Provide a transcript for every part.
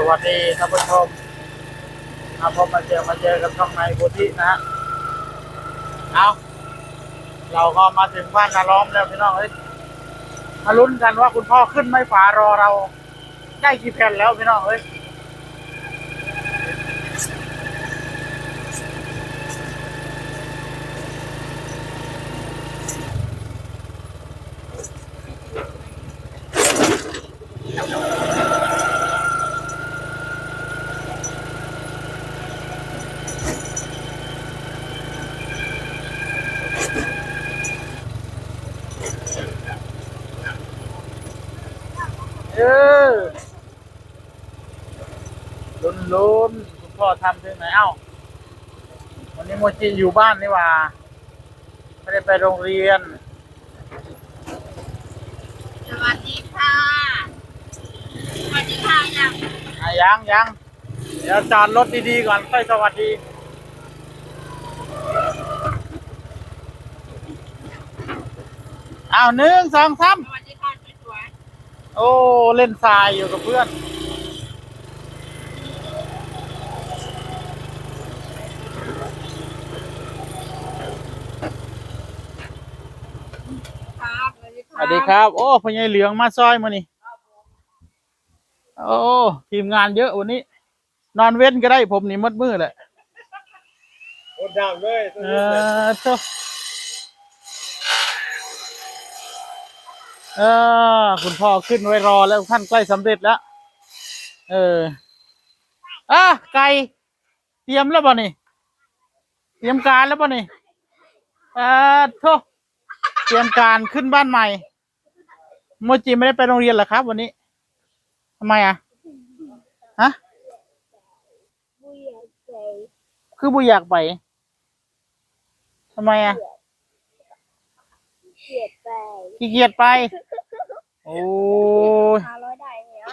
สวัสดีท่านผู้ชมมาพบมาเจอมาเจอกับช่องในโบธินะฮะเอาเราก็มาถึงบ้านนาล้อมแล้วพี่น้องเอ้ยมาลุ้นกันว่าคุณพ่อขึ้นไม่ฝารอเรา ได้กี่แผ่นแล้วพี่น้องเอ้ย เออลุ้นลุ้นคุณพ่อ ทำถึงไหนเอ้า วันนี้โมจิอยู่บ้านนี่หว่า ไม่ได้ไปโรงเรียน สวัสดีค่ะ สวัสดีค่ะยังอะยังยังเดี๋ยวจอดรถดีๆก่อนค่อยสวัสดี อ้าวหนึ่งสองสามสวัสดีค่ะสวยโอ้ เล่นทรายอยู่กับเพื่อน ๆครับส วัสดีสวัสดีครับ โอ้พญายเหลืองมาซอยมานี่โอ้ทีมงานเยอะวันนี้ นอนเว้นก็ได้ผมนี่มัดมือแหละโคตรดังเลยเออโถ่เออคุณพ่อขึ้นไว้รอแล้วท่านใกล้สำเร็จแล้ว เอออะไก่เตรียมแล้วป่ะนี่เตรียมการแล้วป่ะนี่เออโทษเตรียมการขึ้นบ้านใหม่ โมจิไม่ได้ไปโรงเรียนเหรอครับ วันนี้ทำไมอะฮะบุยใจคือบุอยากไปทำไมอะเกลียดไปขี้เกียจไป โอ้ยห้าร้อยได้เนี่ย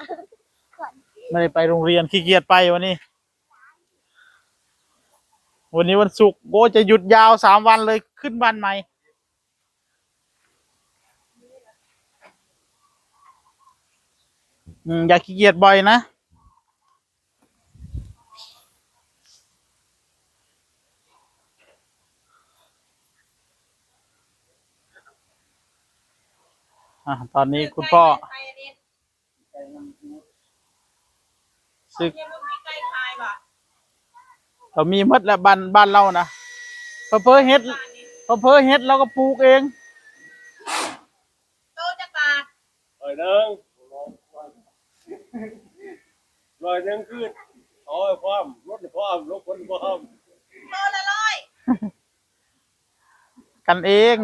ไม่ได้ไปโรงเรียนขี้เกียจไปวันนี้ วันนี้วันศุกร์โบจะหยุดยาวสามวันเลยขึ้นบ้านใหม่ อืมอย่าขี้เกียจบ่อยนะอะตอนนี้คุณพ่อไก่อันนี้ซึกยังไม่มีไก่คายป่ะเรามีหมดแล้วบ้านบ้านเรานะเพอเพอเฮ็ดบ้านนี้เพอเพอเฮ็ดเราก็ปลูกเองโตจะบาทลอยหนึ่ง ลอยหนึ่งขึ้นโอ้ยความรถความรถคนความโตละร้อยกันเอง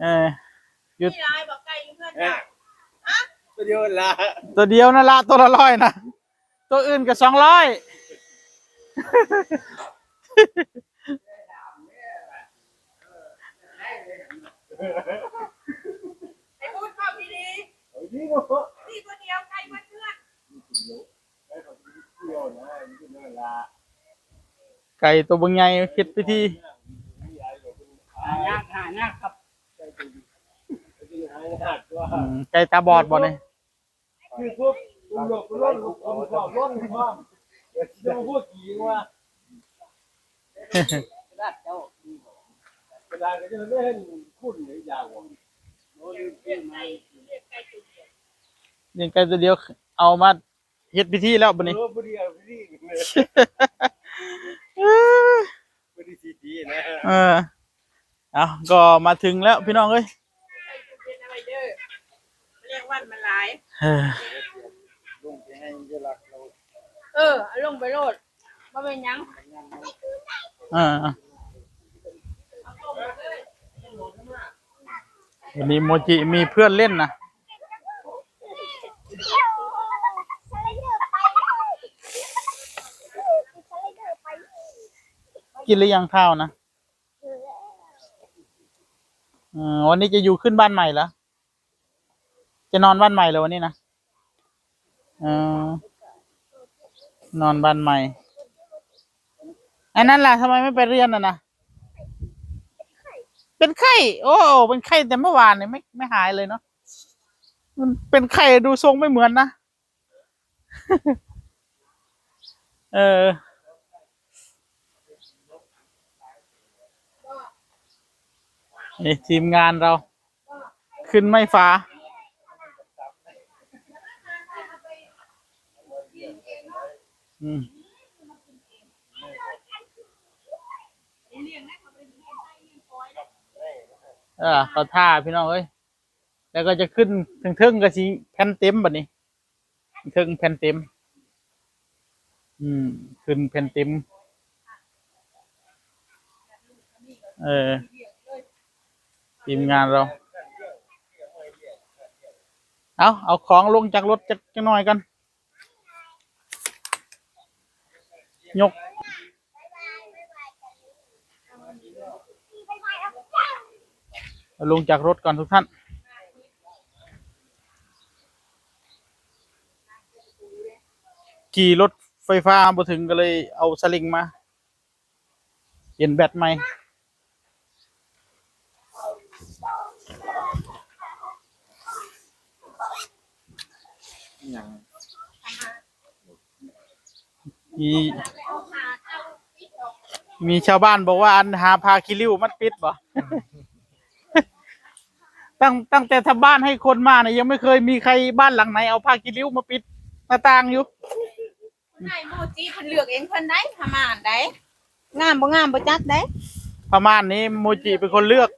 เออหยุด นี่ลายบอกไก่อยู่เพื่อนเอ๊ะจ้ะตัวเดียวละตัวเดียวนั่นละตัวละร้อยนะตัวอื่นก็สองร้อยไอ้พูดเข้าพี่ดีเฮ้ยนี่ก็ เนี่ตัวเดียวไก่เพื่อนเพื่อนดียวนะนี่ก็นั่นละไก่ตัวบางใหญ่คิดพิธีหายากหายากครับหายากว่าอืมไก่ตาบอดบ่เนี่ยคือพวกคุณหลบคุณล้นคุณความล้นความจะมาพูดกี่ว่าเวลาก็จะไม่เห็นคุณหรือยาวโน้นนี่มาเรียกไก่ตัวเดียว เลี้ยงไก่ตัวเดียวเอามาเฮ็ดพิธีแล้วบ่เอนี้อพอดีเอาพอดีเลยพอดีทีทีนะเออเอาก็มาถึงแล้วพี่น้องเอ้ยเดียวอะไรเด้อเรียกวันมันหลาย เออลงไปให้เวลาเราเออเอาลงไปโลดมาเป็นหยังเออวันนี้โมจิมีเพื่อนเล่นนะ กินหรือยังข้าวนะวันนี้จะอยู่ขึ้นบ้านใหม่เหรอ จะนอนบ้านใหม่เหรอวันนี้นะอนอนบ้านใหม่อันนั้นล่ะทำไมไม่ไปเรียนน่ะนะ เป็นไข้ โอ้ เป็นไข้แต่เมื่อวานเนี่ยไม่ไม่หายเลยเนาะ มันเป็นไข้ดูทรงไม่เหมือนนะ เออ นี่ทีมงานเรา ขึ้นไม่ฟ้า อืมเออเขาท่าพี่น้องเอ้ย แล้วก็จะขึ้นถึงเทิงๆก็สิแผ่นเต็มบัดนี้เทิงแผ่นเต็ม อืม ขึ้นแผ่นเต็ม เออ ทีมงานเรา เอาเอาของลงจากรถจักจักหน่อยกัน ยก ลงจากรถก่อนทุกท่าน ขี่รถไฟฟ้ามาถึงก็เลยเอาสลิงมา เปลี่ยนแบตใหม่ มีมีชาวบ้านบอกว่าอันหาพาคิริวมัดปิดบ่ ตั้งตั้งแต่ทำบ้านให้คนมาเนี่ยยังไม่เคยมีใครบ้านหลังไหนเอาผ้ากิริ้วมาปิดหน้าต่างอยู่นายโมจิเพิ่นเลือกเองเพิ่นได้ทำอ่านได้งามบ่งามบ่จัดได้ประมาณนี้โมจิเป็นคนเลือก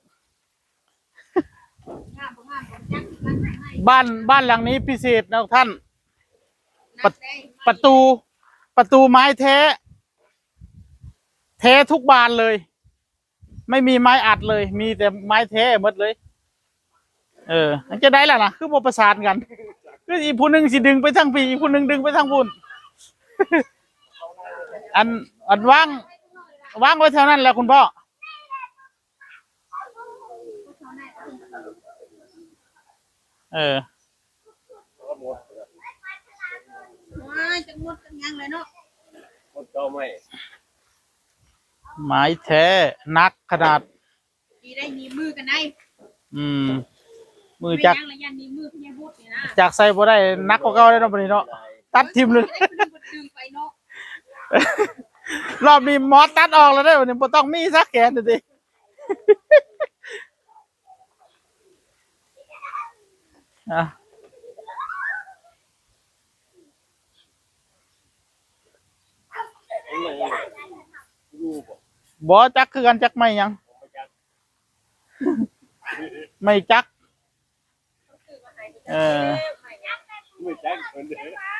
งามบ่งามบ่จัดมันให้ บ้านบ้านหลังนี้พิเศษนะท่านนัดได้ประตู ประตูไม้แท้ แท้ทุกบานเลย ไม่มีไม้อัดเลย มีแต่ไม้แท้หมดเลย เอออันจะได้แล้วนะคือบ่ประสานกันคืออีกผู้หนึ่งสิดึงไปทางพี่อีกผู้หนึ่งดึงไปทางพุ่นอันอันว่างว่างไว้เท่านั้นแหละคุณพ่อ เออว้ายจังหมดจังยังเลยเนาะหมดเจ้าไม่ไม้แท้นักขนาดดีได้มีมือกันได้อืม มือไม่จักยังระยันมีมือพี่บุตรนี่นะจากใส่บ่ได้นักกว่าเก่าได้เนาะบัดนี้เนาะตัดทิมเลยได้เพิ่นบ่ดึงไปเนาะรอบนี้หมอตัดออกแล้วได้อบัดนี้บ่ต้องมีสักแขนเดี๋ยวดิ อะผมเลยดูบ่บ่จักคือกันจักไม่ยัง ไม่จัก เออไม่แจ้งคนเด้อ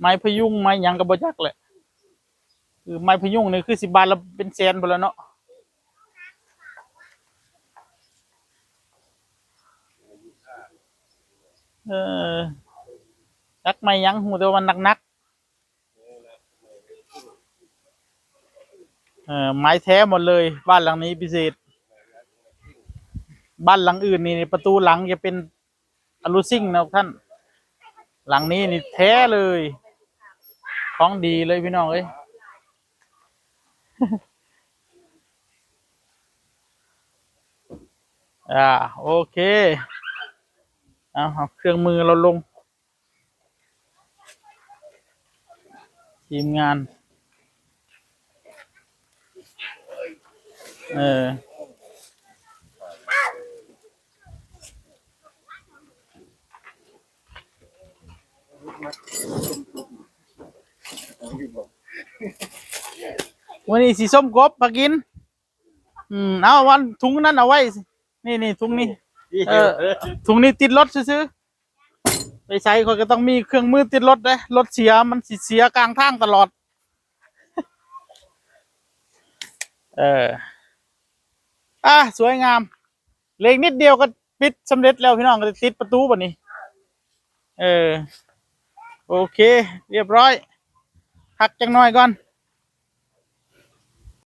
ไม้พยุงไม้ยังก็บ่จักแหละคือไม้พยุงนี่คือสิบบาทละเป็นแสนพุ่นแล้วเนาะ เออจักไม้ยังหูแต่ว่ามันหนักเออไม้แท้หมดเลย บ้านหลังนี้พิเศษ บ้านหลังอื่นนี่ประตูหลังจะเป็นอลูซิ่งนะท่าน หลังนี้นี่แท้เลยของดีเลยพี่น้องเอ้ยอ่าโอเค เอาเอาเครื่องมือเราลง ทีมงาน เออวันนี้สีส้มกบมากิน อืม เอาวันถุงนั้นเอาไว้ นี่นี่ถุงนี้ เออถุงนี้ติดรถซื้อๆไปใช้คนก็ต้องมีเครื่องมือติดรถนะรถเสียมันสิเสียกลางทางตลอด เออ อะสวยงามเหล็กนิดเดียวก็ปิดสำเร็จแล้วพี่น้องก็จะติดประตูแบบนี้ เออ โอเค เรียบร้อยพักจังหน่อยก่อน